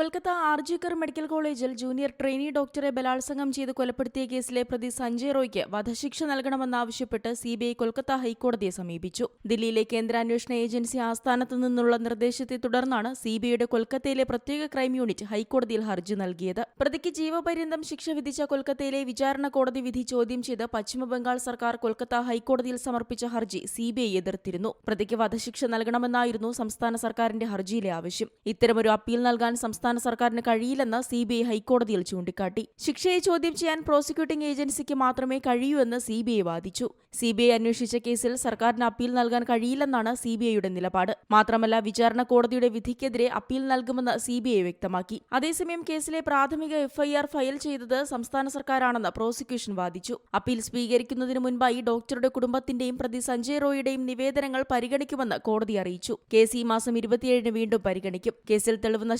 Kolkata RG Kar medical കോളേജിൽ junior trainee ഡോക്ടറെ ബലാത്സംഗം ചെയ്ത് കൊലപ്പെടുത്തിയ കേസിലെ പ്രതി സഞ്ജയ് റോയ്ക്ക് വധശിക്ഷ നൽകണമെന്നാവശ്യപ്പെട്ട് സിബിഐ കൊൽക്കത്ത ഹൈക്കോടതിയെ സമീപിച്ചു. ദില്ലിയിലെ കേന്ദ്ര അന്വേഷണ ഏജൻസി ആസ്ഥാനത്തു നിന്നുള്ള നിർദ്ദേശത്തെ തുടർന്നാണ് സിബിഐയുടെ കൊൽക്കത്തയിലെ പ്രത്യേക ക്രൈം യൂണിറ്റ് ഹൈക്കോടതിയിൽ ഹർജി നൽകിയത്. പ്രതിക്ക് ജീവപര്യന്തം ശിക്ഷ വിധിച്ച കൊൽക്കത്തയിലെ വിചാരണ കോടതി വിധി ചോദ്യം ചെയ്ത് പശ്ചിമബംഗാൾ സർക്കാർ കൊൽക്കത്ത ഹൈക്കോടതിയിൽ സമർപ്പിച്ച ഹർജി സിബിഐ എതിർത്തിരുന്നു. പ്രതിക്ക് വധശിക്ഷ നൽകണമെന്നായിരുന്നു സംസ്ഥാന സർക്കാരിന്റെ ഹർജിയിലെ ആവശ്യം. ഇത്തരമൊരു അപ്പീൽ നൽകാൻ സംസ്ഥാന സർക്കാരിന് കഴിയില്ലെന്ന് സി ബി ഐ ഹൈക്കോടതിയിൽ ചൂണ്ടിക്കാട്ടി. ശിക്ഷയെ ചോദ്യം ചെയ്യാൻ പ്രോസിക്യൂട്ടിംഗ് ഏജൻസിക്ക് മാത്രമേ കഴിയൂ എന്ന് സി ബി ഐ വാദിച്ചു. സി ബി ഐ അന്വേഷിച്ച കേസിൽ സർക്കാരിന് അപ്പീൽ നൽകാൻ കഴിയില്ലെന്നാണ് സി ബി ഐയുടെ നിലപാട്. മാത്രമല്ല വിചാരണ കോടതിയുടെ വിധിക്കെതിരെ അപ്പീൽ നൽകുമെന്ന് സി ബി ഐ വ്യക്തമാക്കി. അതേസമയം കേസിലെ പ്രാഥമിക എഫ്ഐആർ ഫയൽ ചെയ്തത് സംസ്ഥാന സർക്കാരാണെന്ന് പ്രോസിക്യൂഷൻ വാദിച്ചു. അപ്പീൽ സ്വീകരിക്കുന്നതിന് മുൻപായി ഡോക്ടറുടെ കുടുംബത്തിന്റെയും പ്രതി സഞ്ജയ് റോയിയുടെയും നിവേദനങ്ങൾ പരിഗണിക്കുമെന്ന് കോടതി അറിയിച്ചു. കേസ് ഈ മാസം ഇരുപത്തിയേഴിന് വീണ്ടും പരിഗണിക്കും. കേസിൽ തെളിവ്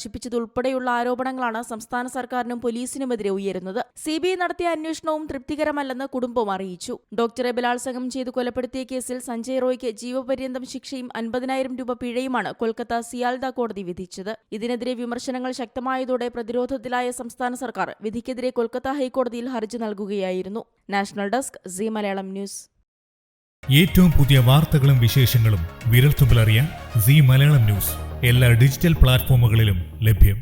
നശിപ്പിച്ചതുൾപ്പെടെയുള്ള ആരോപണങ്ങളാണ് സംസ്ഥാന സർക്കാരിനും പോലീസിനുമെതിരെ ഉയരുന്നത്. സി ബി ഐ നടത്തിയ അന്വേഷണവും തൃപ്തികരമല്ലെന്ന് കുടുംബം അറിയിച്ചു. ഡോക്ടറെ ബലാത്സംഗം ചെയ്ത് കൊലപ്പെടുത്തിയ കേസിൽ സഞ്ജയ് റോയ്ക്ക് ജീവപര്യന്തം ശിക്ഷയും അൻപതിനായിരം രൂപ പിഴയുമാണ് കൊൽക്കത്ത സിയാൽദ കോടതി വിധിച്ചത്. ഇതിനെതിരെ വിമർശനങ്ങൾ ശക്തമായതോടെ പ്രതിരോധത്തിലായ സംസ്ഥാന സർക്കാർ വിധിക്കെതിരെ കൊൽക്കത്ത ഹൈക്കോടതിയിൽ ഹർജി നൽകുകയായിരുന്നു. National desk C Malayalam news. ഏറ്റവും പുതിയ വാർത്തകളും വിശേഷങ്ങളും വിരൽത്തുമ്പിലറിയാൻ സി മലയാളം ന്യൂസ്. എല്ലാ ഡിജിറ്റൽ പ്ലാറ്റ്ഫോമുകളിലും ലഭ്യം.